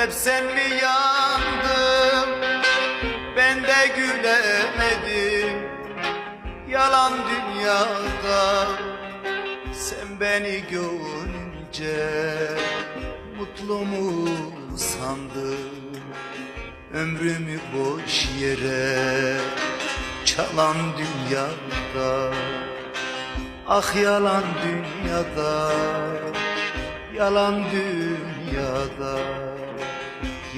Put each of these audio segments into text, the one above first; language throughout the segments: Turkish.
Hep senli yandım Ben de gülemedim. Yalan dünyada Sen beni görünce Mutlu mu sandın? Ömrümü boş yere Çalan dünyada Ah yalan dünyada Yalan dünyada.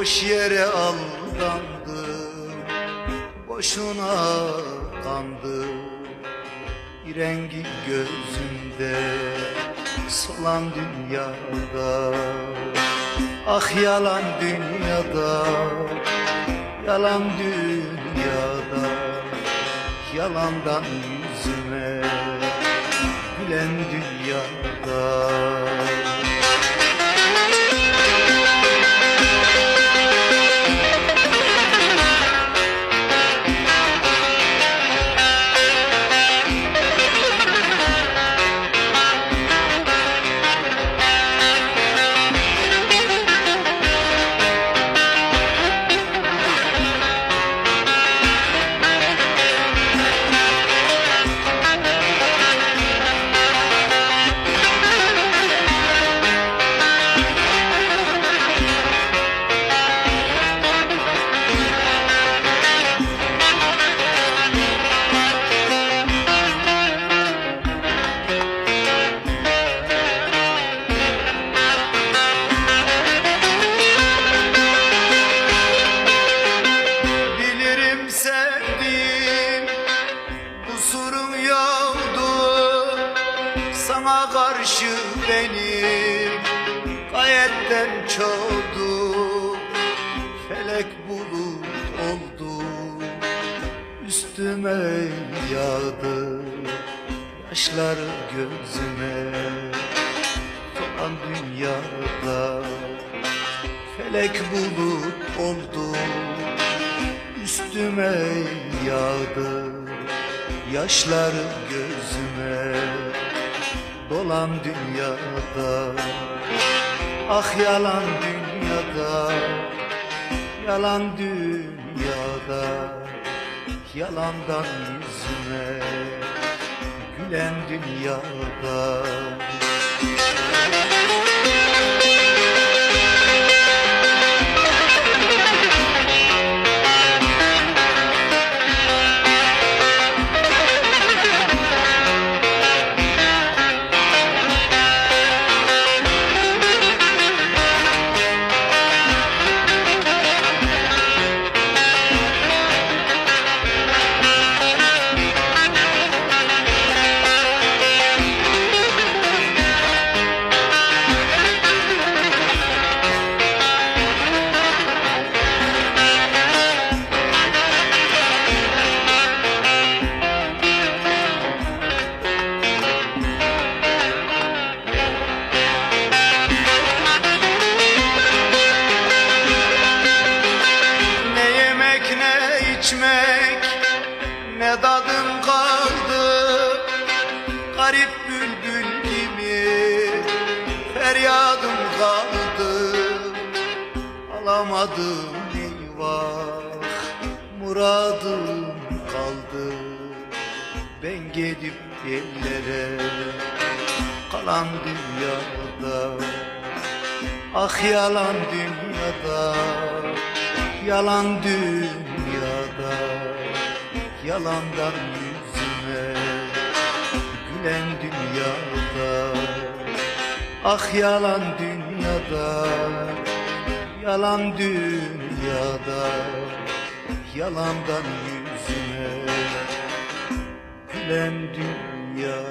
Boş yere aldandım Boşuna kandım rengi gözümde Solan dünyada Ah yalan dünyada Yalan dünyada Yalandan Karşı benim gayetten çoğdu Felek bulut oldu üstüme yağdı Yaşlar gözüme. Falan dünyada Felek bulut oldu üstüme yağdı Yaşlar gözüme dolan dünyada. Ah yalan dünyada. Yalan dünyada. Yalandan yüzüme Gülen dünyada Alamadım eyvah. Muradım kaldı. Ben gidip ellere Kalan dünyada Ah yalan dünyada Yalan dünyada Yalandan yüzüme Gülen dünyada Ah yalan dünyada Yalan dünyada Yalandan yüzüme Gülen dünya